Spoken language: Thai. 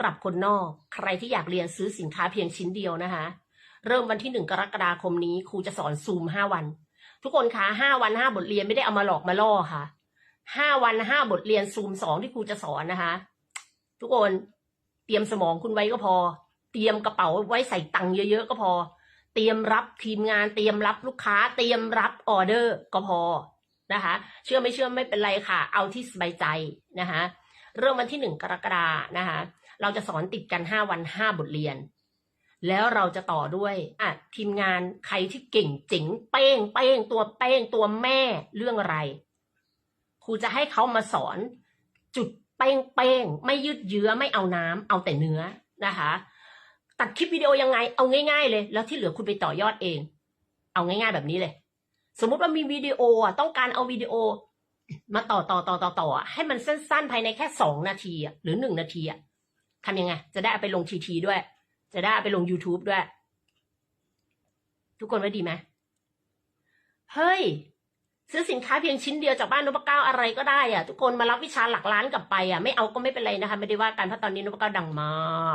ปรับคนนอกใครที่อยากเรียนซื้อสินค้าเพียงชิ้นเดียวนะคะ เริ่มวันที่หนึ่งกรกฎาคมนี้ครูจะสอนซูมห้าวัน ทุกคนคะห้าวันห้าบทเรียนไม่ได้เอามาหลอกมาล่อค่ะห้าวันห้าบทเรียนซูมสองที่ครูจะสอนนะคะ ทุกคนเตรียมสมองคุณไว้ก็พอ เตรียมกระเป๋าไว้ใส่ตังค์เยอะๆก็พอ เตรียมรับทีมงาน เตรียมรับลูกค้า เตรียมรับออเดอร์ก็พอนะคะ เชื่อไม่เชื่อไม่เป็นไรค่ะ เอาที่สบายใจนะคะ เริ่มวันที่หนึ่งกรกฎานะคะ เราจะสอนติดกันห้าวันห้าบทเรียน แล้วเราจะต่อด้วยอะทีมงานใครที่เก่งจ๋งเป้งเป้งตัวเป้งตัวแม่เรื่องอะไรครูจะให้เขามาสอนจุดเป้งเป้งไม่ยืดเยื้อไม่เอาน้ำเอาแต่เนื้อนะคะ ตัดคลิปวิดีโอยังไง เอาง่ายๆเลย แล้วที่เหลือคุณไปต่อยอดเอง เอาง่าย ๆแบบนี้เลย สมมุติว่ามีวิดีโออะต้องการเอาวิดีโอ มาต่อต่อต่อต่อต่อให้มันสั้นๆภายในแค่สองนาทีหรือหนึ่งนาทีอะทำยังไง จะได้เอาไปลงทีทีด้วย จะได้เอาไปลง YouTube ด้วย ทุกคนว่าดีไหมเฮ้ย ซื้อสินค้าเพียงชิ้นเดียวจากบ้านนพเก้าอะไรก็ได้อะทุกคนมารับวิชาหลักล้านกลับไปอะไม่เอาก็ไม่เป็นไรนะคะ ไม่ได้ว่ากันเพราะตอนนี้นพเก้าดังมาก